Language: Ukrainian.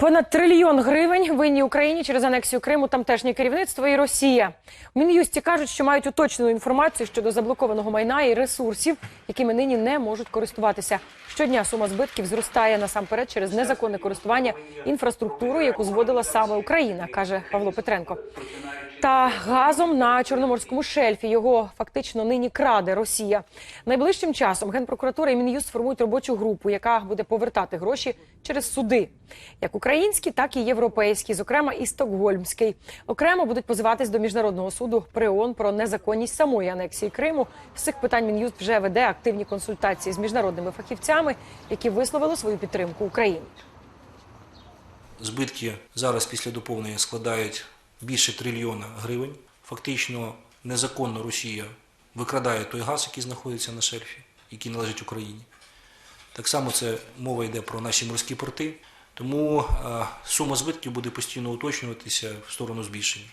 Понад трильйон гривень винні Україні через анексію Криму тамтешнє керівництво і Росія. В Мін'юсті кажуть, що мають уточнену інформацію щодо заблокованого майна і ресурсів, якими нині не можуть користуватися. Щодня сума збитків зростає насамперед через незаконне користування інфраструктурою, яку зводила саме Україна, каже Павло Петренко. Та газом на чорноморському шельфі його фактично нині краде Росія. Найближчим часом генпрокуратура і Мін'юст сформують робочу групу, яка буде повертати гроші через суди, як українські, так і європейські, зокрема і стокгольмський. Окремо будуть позиватись до міжнародного суду при ООН про незаконність самої анексії Криму. З цих питань Мін'юст вже веде активні консультації з міжнародними фахівцями, які висловили свою підтримку Україні. Збитки зараз після доповнення складають більше трильйона гривень. Фактично незаконно Росія викрадає той газ, який знаходиться на шельфі, який належить Україні. Так само це мова йде про наші морські порти. Тому е, сума збитків буде постійно уточнюватися в сторону збільшення.